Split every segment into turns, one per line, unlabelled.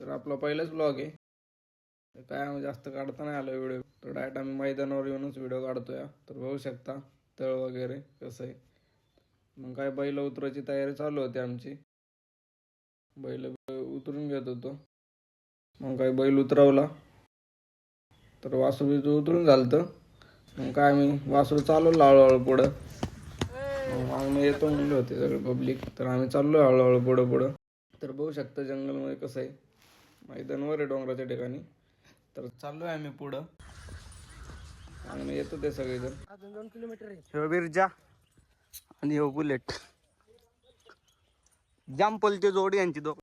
तर आपला पहिलाच ब्लॉग आहे. तर काय आम्ही जास्त काढता नाही आलो व्हिडिओ. तर डायरेक्ट आम्ही मैदानावर येऊनच व्हिडिओ काढतोय. तर बघू शकता तळ वगैरे कसं आहे. मग काय बैल उतरायची तयारी चालू होती आमची. बैल उतरून घेत होतो. मग काय बैल उतरवला. तर वासरू बिजू उतरून झालतं. मग काय आम्ही वासरू चालवलं हळूहळू पुढं. मग आम्ही येतो म्हणले होते सगळे पब्लिक तर आम्ही चाललो हळूहळू पुढं पुढं. तर बघू शकता जंगलमध्ये कसं आहे. मैदानवर आहे डोंगराच्या ठिकाणी. तर चाललो आहे आम्ही पुढं. आणि येतो ते सगळेजण.
ह्यो बिर्जा आणि हो बुलेट. जाम जोडी यांची दो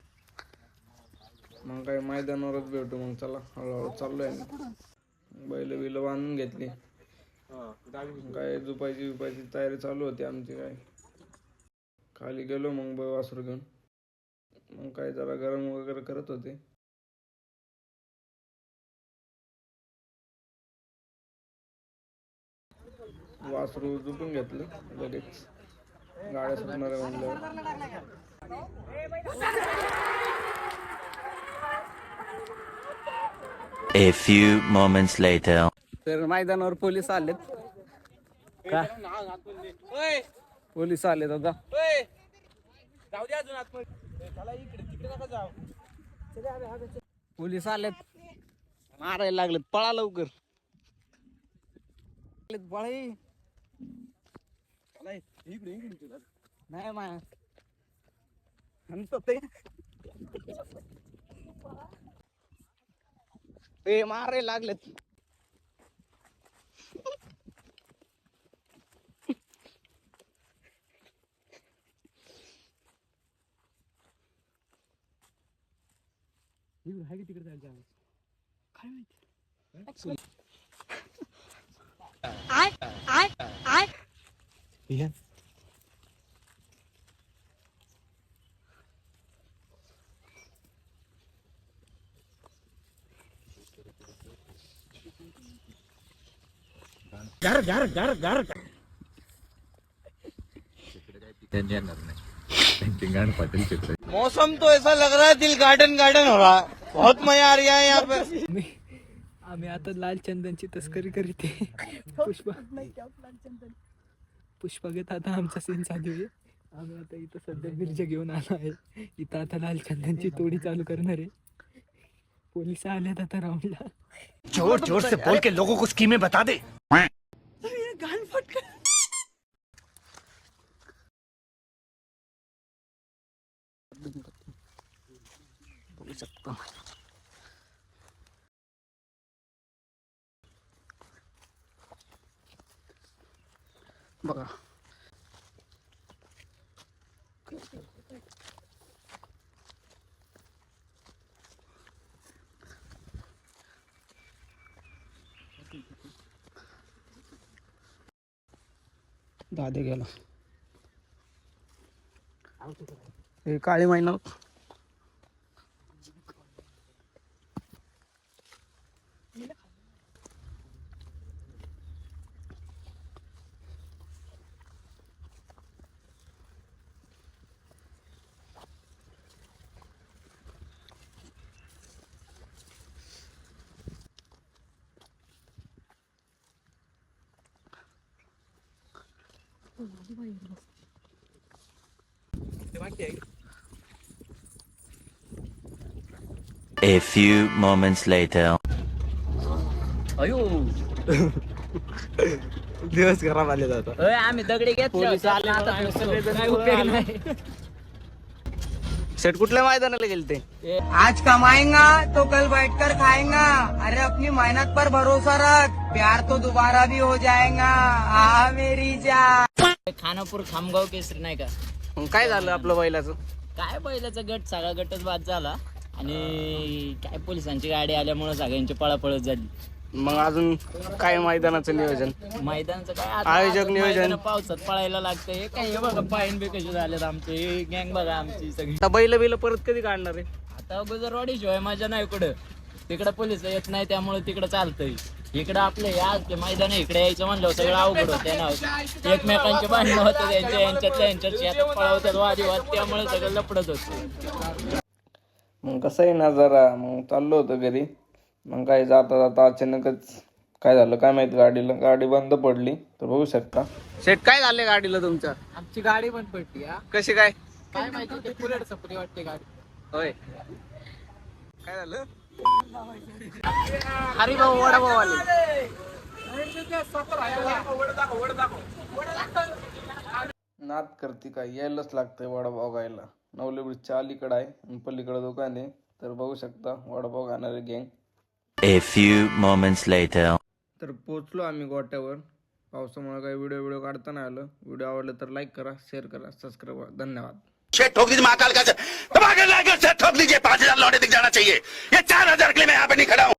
मग काय मैदानावरच भेटू मग. चला हळूहळू चाललोय आम्ही. बैल बिल बांधून घेतली. काय झुपायची बिपायची तयारी चालू होती आमची काय. खाली गेलो मग बै वासरू घेऊन. मग काय जरा गरम वगैरे करत होते. वासरू झुपून घेतलं लगेच गाड्या सुटणार आहे म्हणल्यावर.
A few moments later.
तर मैदानावर पोलीस आलेत. का? पोलीस आलेत आता. पोलीस आलेत. मारायला लागलेत. पळा लवकर. आलेत, पळा ये. नाही मा म्हणतो ते ए मारायला लागलेत.
मौसम तो ऐसा लग रहा है दिल गार्डन गार्डन हो रहा है बहुत मजा आ रहा है यहाँ पे
आम्ही आता लाल चंदनची तस्करी करीत आहे पुष्पा पुष्पा घेत आता आमचा सीन चालू आहे. आम्ही आता इथं सध्या मिरच्या घेऊन आलो आहे. इथं आता लाल चंदनची तोडी चालू करणार आहे. पोलीस आल्यात आता राऊंडला
जोर जोर से बोल के लोगों को स्कीमें बता दे.
बघू शकतो बघा. दादे गेला. हे काळी महिना
A few moments later.
दिवस खराब आले जातात
आम्ही दगडी
पोलीस आले म्हणून आम्ही सगळेजण पळून आलो. शेट कुठल्या मैदानाला गेले ते
आज कमाएगा तो कल बैठकर खाएगा. अरे अपनी मेहनत पर भरोसा रख. प्यार तो दोबारा भी हो जाएगा. आ मेरी जान.
खानापूर खामगाव केसरी नाही का?
मग काय झालं आपलं बैलाचं?
काय बैलाचा गट? सगळा गटच बाद झाला. आणि काय पोलिसांची गाडी आल्यामुळे सगळ्यांची पळापळच झाली.
मग अजून काय मैदानाचं नियोजन?
मैदानचं काय आता
आयोजक
आता
नियोजन.
मैदानं पावसात पळायला लागतंय. काय हे बघा पायन बी कसे झालेत आमचे. गँग बघा आमची सगळी.
आता बैल बिल परत कधी काढणार आहे?
आता गुजरवाडी शिवाय माझ्या नाही कुठं. तिकडं पोलीस येत नाही त्यामुळे तिकडं चालतंय. इकडं आपले या ते मैदान इकडे यायचं म्हणलं सगळं अवघड होते ना. एकमेकांचे भांडणं होते त्यांच्या यांच्यातल्या यांच्यात शेतात पळवतात वादिवाद त्यामुळे सगळं लपडत होते.
मग कसं आहे ना जरा मग चाललो होतो घरी. मग काय जाता जाता अचानकच काय झालं काय माहीत गाडीला गाडी बंद पडली. तर बघू शकता.
शेट काय झाले गाडीला तुमच्या
आमची गाडी पण पडली हा.
कशी काय?
काय माहिती ते बुलेट सपरी वाटते गाडी.
होय. काय झालं? अरे भाऊ वडाभाऊ आले.
नाद करते काय? यायलाच लागतंय वडापाव खायला नवले ब्रिजच्या अलीकडं आहे आणि पलीकडं दुकान आहे. तर बघू शकता वडापाव खाणारे गँग
A few moments later.
तर पोचलो आम्ही गोट्यावर. पावसामुळे काही व्हिडिओ व्हिडिओ काढता नाही आलं. व्हिडिओ आवडलं तर लाईक करा शेअर करा सबस्क्राईब करा. धन्यवाद.
छेद ठोक दीजिए महाकाल का ठोक दीजिए पांच हजार लौटे दिख जाना चाहिए। ये चार हजार के लिए मैं यहाँ पे नहीं खड़ा हूँ।